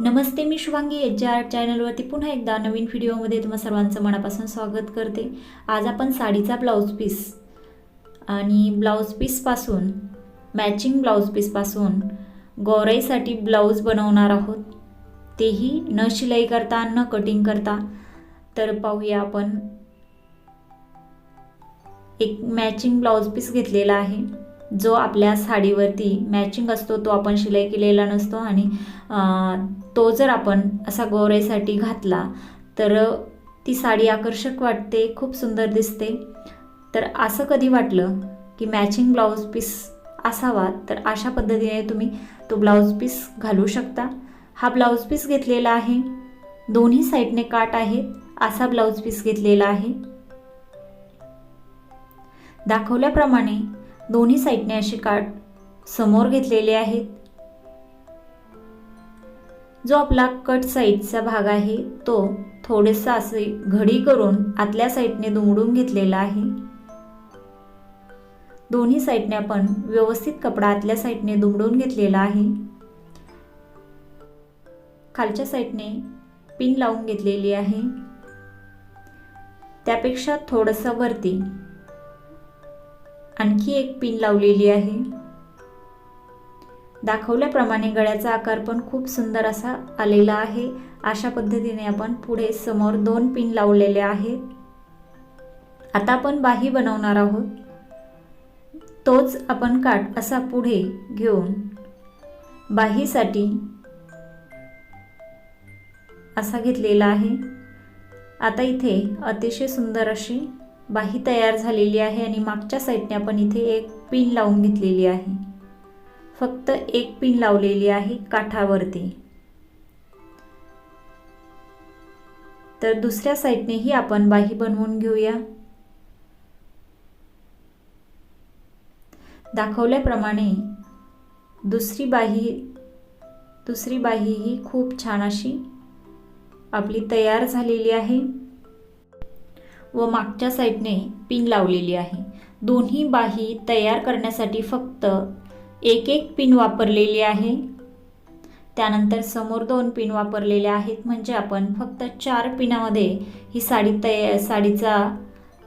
नमस्ते मी Shubhangi H J R चॅनलवरती पुन्हा एकदा नवीन व्हिडिओमध्ये तुम्हा सर्वांचं मनापासून स्वागत करते. आज आपण साडीचा ब्लाऊज पीस आणि ब्लाऊज पीसपासून मॅचिंग ब्लाऊज पीसपासून गौराईसाठी ब्लाऊज बनवणार आहोत. तेही न शिलाई करता न कटिंग करता तर पाहूया आपण. एक मॅचिंग ब्लाऊज पीस घेतलेला आहे. जो आपल्या साडीवरती मॅचिंग असतो तो आपण शिलाई केलेला नसतो आणि तो जर आपण असा गौराईसाठी घातला तर ती साडी आकर्षक वाटते खूप सुंदर दिसते. तर असं कधी वाटलं की मॅचिंग ब्लाऊज पीस असावा तर अशा पद्धतीने तुम्ही तो ब्लाऊज पीस घालू शकता. हा ब्लाऊज पीस घेतलेला आहे. दोन्ही साईडने काट आहेत असा ब्लाऊज पीस घेतलेला आहे. दाखवल्याप्रमाणे दोन्ही साईडने असे काठ समोर घेतलेले आहेत जो आपला कट साईडचा भाग आहे तो थोडेसा असे घडी करून आतल्या साईडने दुमडून घेतलेला आहे. दोन्ही साईडने आपण व्यवस्थित कपडा आतल्या साईडने दुमडून घेतलेला आहे. खालच्या साईडने पिन लावून घेतलेली आहे. त्यापेक्षा थोडंसं वरती आणखी एक पिन लावलेली आहे. दाखवल्याप्रमाणे गळ्याचा आकार पण खूप सुंदर असा आलेला आहे. अशा पद्धतीने आपण पुढे समोर दोन पिन लावलेले आहेत. आता आपण बाही बनवणार आहोत. तोच आपण काठ असा पुढे घेऊन बाहीसाठी असा घेतलेला आहे. आता इथे अतिशय सुंदर अशी बाही तयार झालेली आहे आणि मागच्या साईडने आपण इथे एक पिन लावून घेतलेली आहे. फक्त एक पिन लावलेली आहे काठावरती. तर दुसऱ्या साईडनेही आपण बाही बनवून घेऊया. दाखवल्याप्रमाणे दुसरी बाही दुसरी बाही ही खूप छान अशी आपली तयार झालेली आहे. व मागच्या साईडने पिन लावलेली आहे. दोन्ही बाही तयार करण्यासाठी फक्त एक एक पिन वापरलेली आहे. त्यानंतर समोर दोन पिन वापरलेले आहेत. म्हणजे आपण फक्त चार पिनामध्ये ही साडी तया साडीचा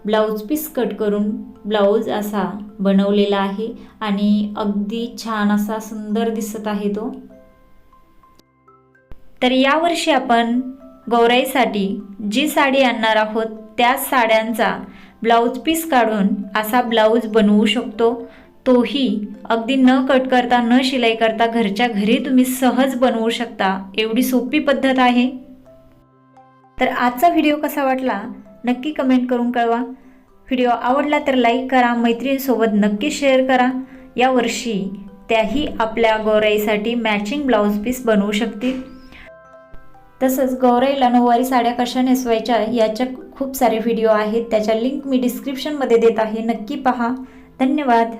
ब्लाऊज पीस कट करून ब्लाऊज असा बनवलेला आहे आणि अगदी छान असा सुंदर दिसत आहे तो. तर यावर्षी आपण गौराईसाठी जी साडी आणणार आहोत त्या साड्यांचा ब्लाऊज पीस काढून असा ब्लाऊज बनवू शकतो. तोही अगदी न कट करता न शिलाई करता घरच्या घरी तुम्ही सहज बनवू शकता. एवढी सोपी पद्धत आहे. तर आजचा व्हिडिओ कसा वाटला? नक्की कमेंट करून कळवा. व्हिडिओ आवडला तर लाईक करा मैत्रिणींसोबत नक्की शेअर करा. यावर्षी त्याही आपल्या गौराईसाठी मॅचिंग ब्लाऊज पीस बनवू शकतील. तसंच गौराईला नऊवारी साड्या कशा नेसवायच्या याच्या खूप सारे व्हिडिओ आहेत. त्याच्या लिंक मी डिस्क्रिप्शनमध्ये देत आहे. नक्की पहा. धन्यवाद.